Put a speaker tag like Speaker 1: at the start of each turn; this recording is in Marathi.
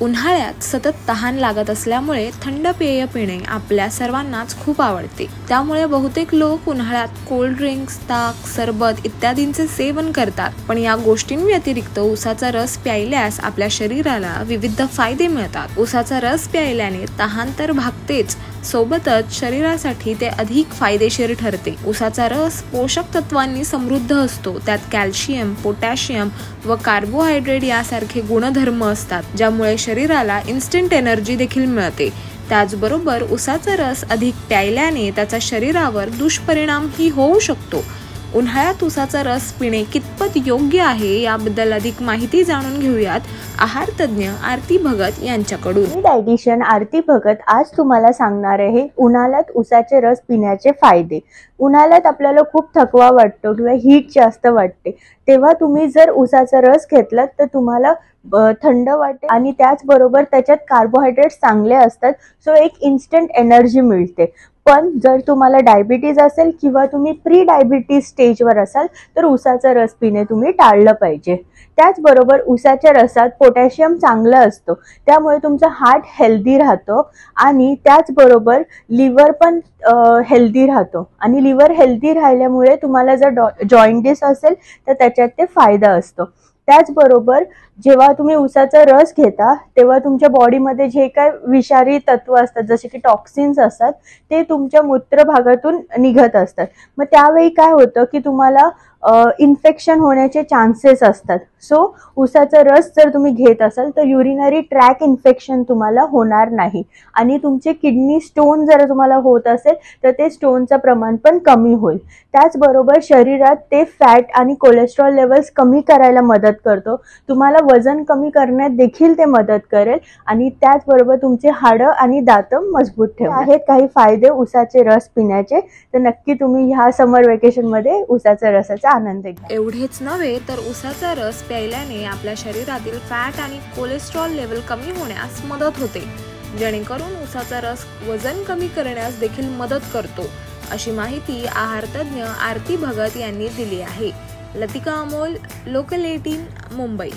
Speaker 1: उन्हाळ्यात सतत तहान लागत असल्यामुळे थंड पेय पिणे आपल्या सर्वांनाच खूप आवडते. त्यामुळे बहुतेक लोक उन्हाळ्यात कोल्ड ड्रिंक्स ताक सरबत इत्यादींचे सेवन करतात. पण या गोष्टींव्यतिरिक्त उसाचा रस प्यायल्यास आपल्या शरीराला विविध फायदे मिळतात. उसाचा रस प्यायल्याने तहान तर भागतेच सोबतच शरीरासाठी ते अधिक फायदेशीर ठरते. उसाचा रस पोषक तत्वांनी समृद्ध असतो. त्यात कॅल्शियम पोटॅशियम व कार्बोहायड्रेट यासारखे गुणधर्म असतात ज्यामुळे शरीराला इन्स्टंट एनर्जी देखील मिळते. त्याचबरोबर उसाचा रस अधिक प्यायल्याने त्याचा शरीरावर दुष्परिणामही होऊ शकतो. उन्हाळ्यात उसाचा रस पिणे कितपत योग्य आहे याबद्दल अधिक माहिती जाणून घेऊयात आहार तज्ज्ञ आरती भगत यांच्याकडून.
Speaker 2: मी डायटिशियन आरती भगत आज तुम्हाला सांगणार आहे उन्हाळ्यात उसाचे रस पिण्याचे फायदे. उन्हाळ्यात आपल्याला खूप थकवा वाटतो किंवा हीट जास्त वाटते. तेव्हा तुम्ही जर उसाचा रस घेतलात तर तुम्हाला थंड वाटते आणि त्याचबरोबर त्याच्यात कार्बोहायड्रेट्स चांगले असतात. सो एक इन्स्टंट एनर्जी मिळते. पण जर तुम्हाला डायबिटीज असेल किंवा तुम्ही प्री डायबिटीज स्टेजवर असाल तर उसाचा रस पिणे तुम्ही टाळलं पाहिजे. त्याचबरोबर उसाच्या रसात पोटॅशियम चांगलं असतो. त्यामुळे तुमचा हार्ट हेल्दी राहतो आणि त्याचबरोबर लिव्हर पण हेल्दी राहतो. आणि लिव्हर हेल्दी राहिल्यामुळे तुम्हाला जर जॉईंटिस असेल तर त्याच्यात ते फायदा असतो. त्याचबरोबर जेव्हा तुम्ही उसाचा रस घेता तेव्हा तुमच्या बॉडीमध्ये जे काय विषारी तत्व असतात जसे की टॉक्सिन्स असतात ते तुमच्या मूत्रभागातून निघत असतात. मग त्यावेळी काय होतं की तुम्हाला इन्फेक्शन होण्याचे चान्सेस असतात. सो उसाचा रस जर तुम्ही घेत असाल तर युरिनरी ट्रॅक इन्फेक्शन तुम्हाला होणार नाही. आणि तुमचे किडनी स्टोन जर तुम्हाला होत असेल तर ते स्टोनचं प्रमाण पण कमी होईल. त्याचबरोबर शरीरात ते फॅट आणि कोलेस्ट्रॉल लेवल्स कमी करायला मदत करतो. तुम्हाला वजन कमी करण्यात देखील ते मदत करेल आणि त्याचबरोबर तुमचे हाडं आणि दात मजबूत ठेव आहेत काही फायदे उसाचे रस पिण्याचे. तर नक्की तुम्ही ह्या समर वेकेशनमध्ये उसाच्या रसाचा आनंद घ्या.
Speaker 1: एवढेच नव्हे तर उसाचा रस प्यायल्याने आपल्या शरीरातील फॅट आणि कोलेस्ट्रॉल लेवल कमी होण्यास मदत होते. जेणेकरून उसाचा रस वजन कमी करण्यास देखील मदत करतो. अशी माहिती आहार तज्ज्ञ आरती भगत यांनी दिली आहे. Latika Amol local eighteen Mumbai.